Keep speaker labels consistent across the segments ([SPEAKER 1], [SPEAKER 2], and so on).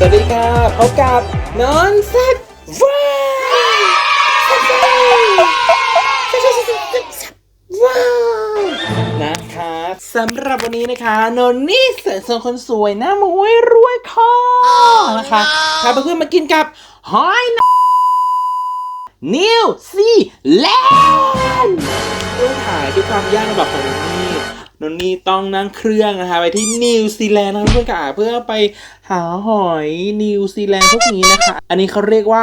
[SPEAKER 1] สวัสดีค่ะพบกับนอนแซ่บว้าวว้าวนะคะสำหรับวันนี้นะคะนนนี่แสนสวยคนสวยหน้ามวยรวยคอนะคะพาเพื่อนมากินกับหอยนนิวซีแลนด์เรื่อถ่ายด้วยความยากลำบากของ นนนี่ต้องนั่งเครื่องนะคะไปที่นิวซีแลนด์นะเพื่อนกะเพื่อไปหาหอยนิวซีแลนด์พวกนี้นะคะ อันนี้เขาเรียกว่า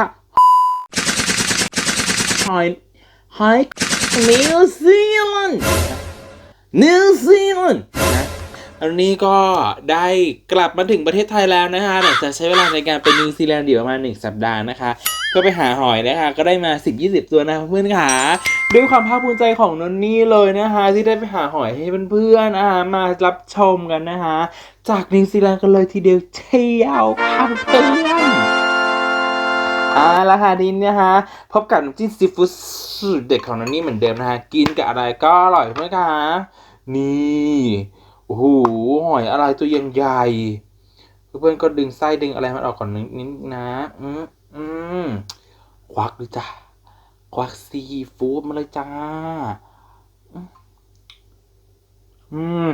[SPEAKER 1] หอยหอยนิวซีแลนด์นิวซีแลนด์นะ อันนี้ก็ได้กลับมาถึงประเทศไทยแล้วนะคะหลังจากใช้เวลาในการไปนิวซีแลนด์อยู่ประมาณหนึ่งสัปดาห์นะคะเพื่อไปหาหอยนะคะก็ได้มา 10-20 ตัวนะเพื่อนค่ะด้วยความภาคภูมิใจของนนนี่เลยนะคะที่ได้ไปหาหอยให้เพื่อนๆนะคะมารับชมกันนะคะจากนิวซีแลนด์กันเลยทีเดียวเชียวค่ะเพื่อนอ่าแล้วค่ะดินนะคะพบกับน้ำจิ้มซีฟู้ดสูตรเด็ดของนันนี่เหมือนเดิมนะคะกินกับอะไรก็อร่อยเพื่อนค่ะนี่ โอ้โหหอยอะไรตัวยังใหญ่เพื่อนๆก็ดึงไส้ดึงอะไรมันออกก่อนนิดนะอืมอืมควักเลยจ้ะควักซีฟู้ดมาเลยจ้า อืม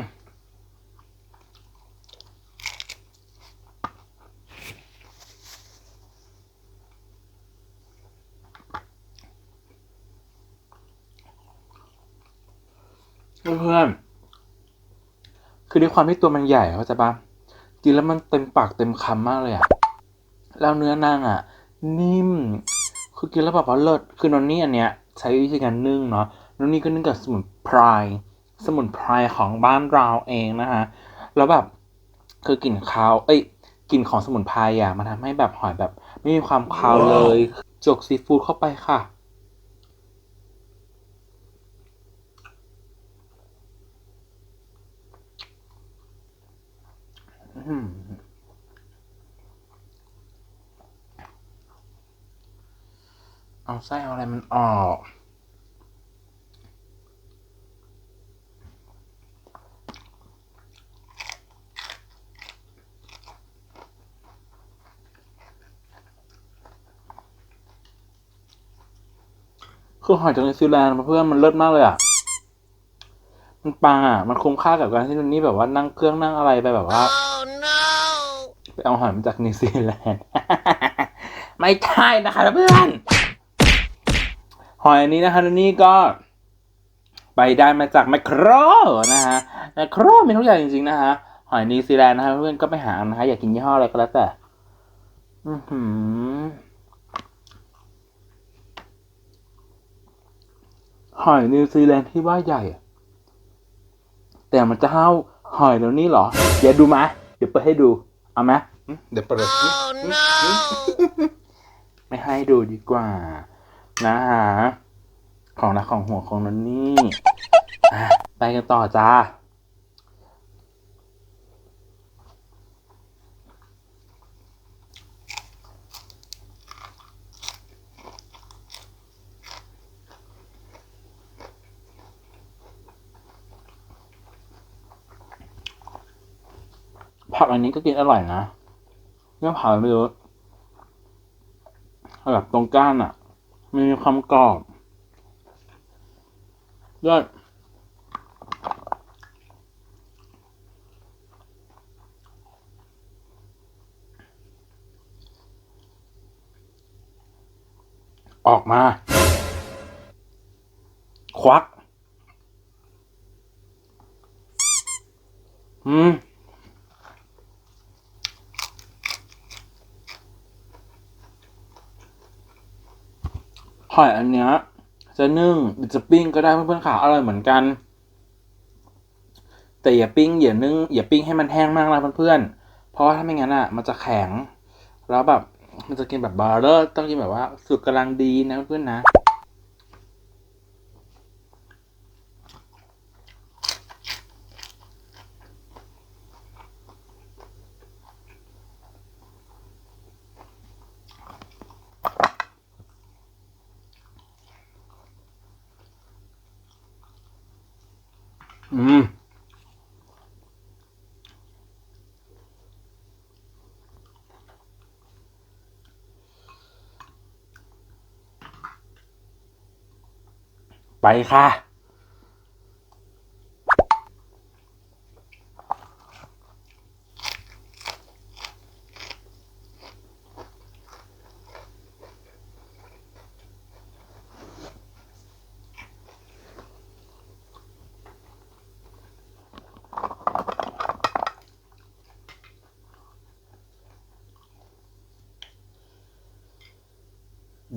[SPEAKER 1] เพื่อน คือด้วยความที่ตัวมันใหญ่เข้าใจปะกินแล้วมันเต็มปากเต็มคำมากเลยอะแล้วเนื้อนางอะนิ่ม คือกินแล้วแบบว่าเลิศ คือนนนี่อันเนี้ยใช้วิธีการนึ่งเนาะนนนี่ก็นึ่งกับสมุนไพร สมุนไพรของบ้านเราเองนะคะแล้วแบบคือกลิ่นคาว เอ้ยกลิ่นของสมุนไพรอะมันทำให้แบบหอยแบบไม่มีความคาวเลย จกซีฟู้ดเข้าไปค่ะ เอาไส้เอาอะไรมันออกคือหอยจากนิวซีแลนด์เพื่อนมันเลิศมากเลยอะ มันปังอะ มันคุ้มค่ากับการที่นนนี่แบบว่านั่งเครื่องนั่งอะไรไปแบบว่า เอาหอยมาจากนิวซีแลนด์ ไม่ใช่นะคะเพื่อน หอยอันนี้นะคะนี่ก็ไปได้มาจากแมคโครนะฮะแมคโครมีทุกอย่างจริงๆนะฮะ หอยนิวซีแลนด์นะคะเพื่อนก็ไปหานะคะอยากกินยี่ห้ออะไรก็แล้วแต่อือหือหอยนิวซีแลนด์ที่ว่าใหญ่ แต่มันจะเท่าหอยแล้วนี่เหรอ เดี๋ยวดูมา เดี๋ยวเปิดให้ดู เอาไหมอืม เดี๋ยวเปิดเลยไม่ให้ดูดีกว่า นะฮะของรักของหัวของนันนี่อะไปกันต่อจ้าผักอันนี้ก็กินอร่อยนะ เนื้อผักไม่รู้แบบตรงก้านอะ มันมีความกรอบด้วยออกมา ควัก อืม หอยอันเนี้ยจะนึ่งหรือจะปิ้งก็ได้เพื่อนๆขาอร่อยเหมือนกัน แต่อย่าปิ้งอย่านึ่งอย่าปิ้งให้มันแห้งมากนะเพื่อนๆเพราะว่าถ้าไม่งั้นอะมันจะแข็ง แล้วแบบมันจะกินแบบบาร์เรอร์ต้องกินแบบว่าสุดกำลังดีนะเพื่อนๆนะ อืมไปค่ะ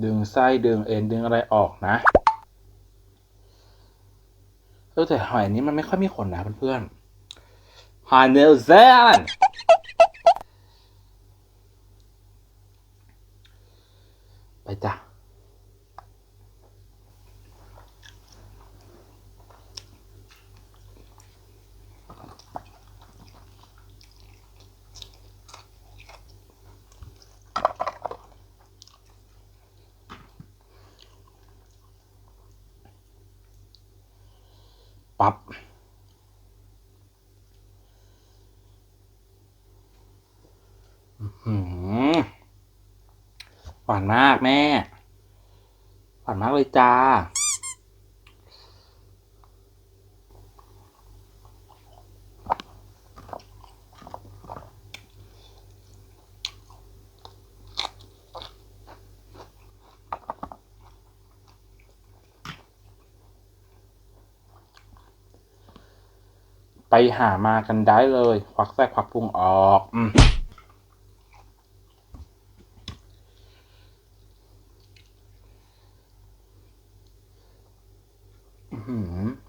[SPEAKER 1] ดึงไส้ดึงเอ็นดึงอะไรออกนะเออแต่หอยนี้มันไม่ค่อยมีขนนะเพื่อนๆหอยนิวซีแลนด์ไปจ้ะ ปับ๊บหวานมากแม่ หวานมากเลยจ้า ไปหามากันได้เลย ควักแท้ควักพุงออกอืมอื้อ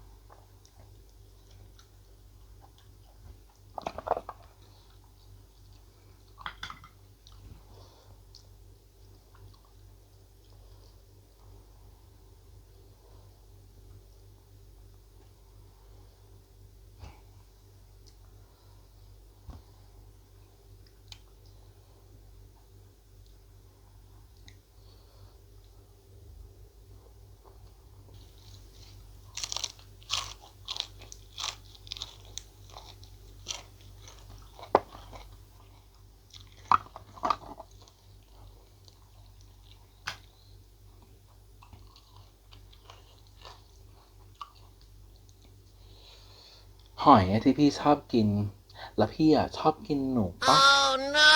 [SPEAKER 1] อหอยที่พี่ชอบกิน แล้วพี่อะชอบกินหนูปะ
[SPEAKER 2] Oh no!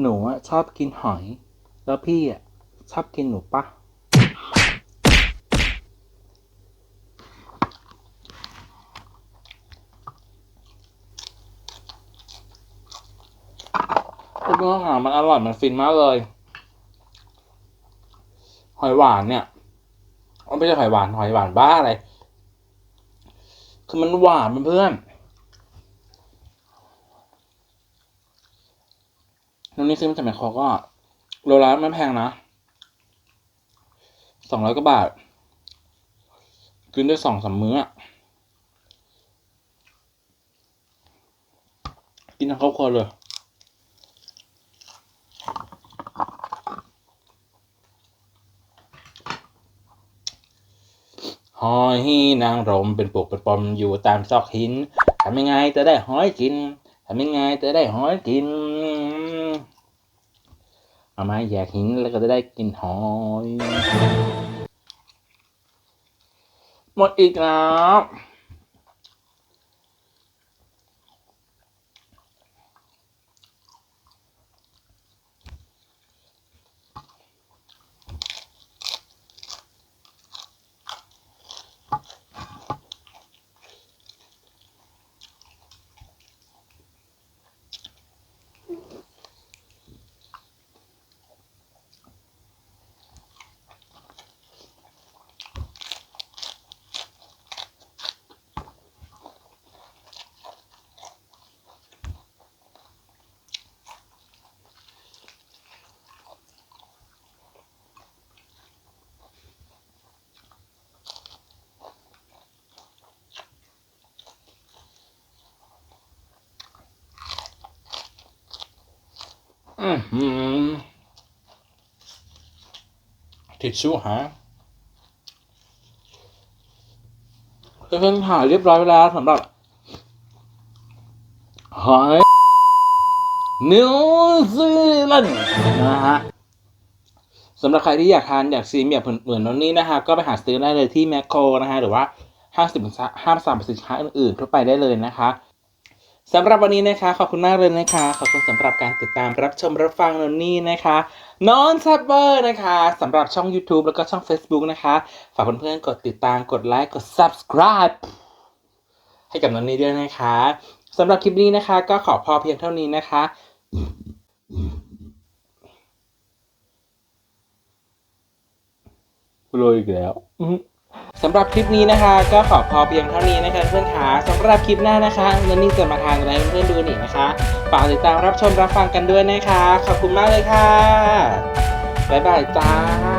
[SPEAKER 1] หนูอะชอบกินหอย แล้วพี่อะชอบกินหนูปะไอ้เนื้อหา มันอร่อยมันฟินมากเลย หอยหวานเนี่ยมันไม่ใช่หอยหวานหอยหวานบ้าอะไร คือมันหวานเพื่อนๆแล้วนี่ซื้อมาจากแมคโครก็โลละไม่แพงนะสองร้อยกว่าบาท กินได้สองสามมื้อกินทั้งครอบครัวเลย หอยนางรมเป็นปลูกเป็นปอมอยู่ตามซอกหินทำยังไงจะได้หอยกินทำยังไงจะได้หอยกิน เอามาแยกหินแล้วก็จะได้กินหอย หมดอีกแล้ว อือหือทิชชู่ฮะเพื่อนๆถ่าเรียบร้อยแล้วสำหรับหอยนิวซีแลนด์นะฮะสำหรับใครที่อยากทานอยากซีมอยากเหมือนนนนี่นะฮะก็ไปหาซื้อได้เลยที่แมคโครนะฮะหรือว่าห้างสินค้าห้างสรรพสินค้าอื่นๆทั่วไปได้เลยนะคะ สำหรับวันนี้นะคะ ขอบคุณมากเลยนะคะ ขอบคุณสำหรับการติดตามรับชมรับฟังนนนี่นะคะนอนซับเบอร์นะคะสำหรับช่อง YouTube แล้วก็ช่อง Facebook นะคะ ฝากเพื่อนๆกดติดตามกดไลค์กด subscribe ให้กับนนนี่ด้วยนะคะสำหรับคลิปนี้นะคะ ก็ขอพอเพียงเท่านี้นะคะโรยอีกแล้ว สำหรับคลิปนี้นะคะ ก็ขอพอเพียงเท่านี้นะคะเพื่อนขาสำหรับคลิปหน้านะคะนันนี่จะมาทานอะไรให้เพื่อนดูอีกนะคะฝากติดตามรับชมรับฟังกันด้วยนะคะ ขอบคุณมากเลยค่ะบ๊ายบายจ้า